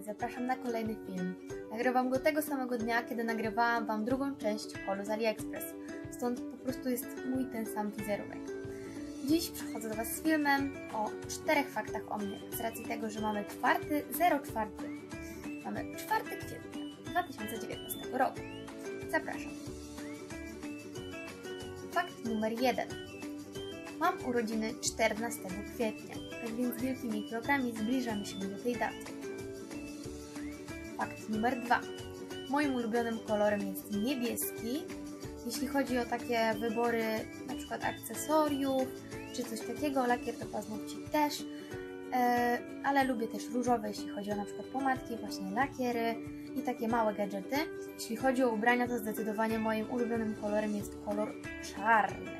zapraszam na kolejny film. Nagrywam go tego samego dnia, kiedy nagrywałam Wam drugą część holu z AliExpress, stąd po prostu jest mój ten sam wizerunek. Dziś przychodzę do Was z filmem o czterech faktach o mnie, z racji tego, że mamy czwarty, 04. Mamy 4 kwietnia 2019 roku. Zapraszam. Fakt numer jeden. Mam urodziny 14 kwietnia, tak więc wielkimi krokami zbliżamy się do tej daty. Fakt numer dwa. Moim ulubionym kolorem jest niebieski. Jeśli chodzi o takie wybory, na przykład akcesoriów czy coś takiego, lakier do paznokci też, e, ale lubię też różowe, jeśli chodzi o na przykład pomadki, właśnie lakiery i takie małe gadżety. Jeśli chodzi o ubrania, to zdecydowanie moim ulubionym kolorem jest kolor czarny.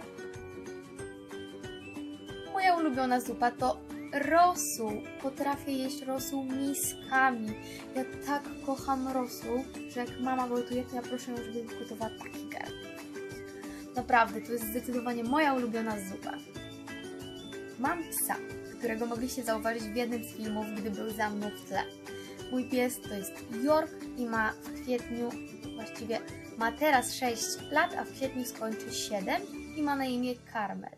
Moja ulubiona zupa to rosół. Potrafię jeść rosół miskami. Ja tak kocham rosół, że jak mama gotuje, to ja proszę ją, żeby gotowała taki garnek. Naprawdę, to jest zdecydowanie moja ulubiona zupa. Mam psa, którego mogliście zauważyć w jednym z filmów, gdy był za mną w tle. Mój pies to jest York i ma w kwietniu, właściwie ma teraz 6 lat, a w kwietniu skończy 7 i ma na imię Carmel.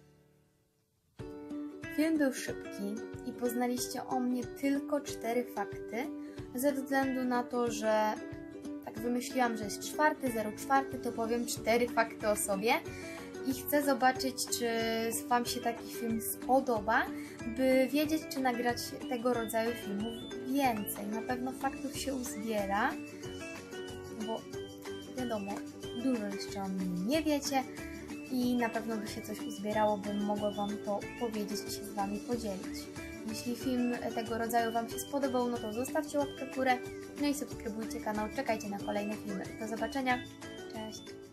Film był szybki i poznaliście o mnie tylko cztery fakty, ze względu na to, że tak wymyśliłam, że jest czwarty, 04, to powiem cztery fakty o sobie i chcę zobaczyć, czy Wam się taki film spodoba, by wiedzieć, czy nagrać tego rodzaju filmów więcej. Na pewno faktów się uzbiera, bo wiadomo, dużo jeszcze o mnie nie wiecie i na pewno by się coś uzbierało, bym mogła Wam to powiedzieć i się z Wami podzielić. Jeśli film tego rodzaju Wam się spodobał, no to zostawcie łapkę w górę, no i subskrybujcie kanał, czekajcie na kolejne filmy. Do zobaczenia, cześć!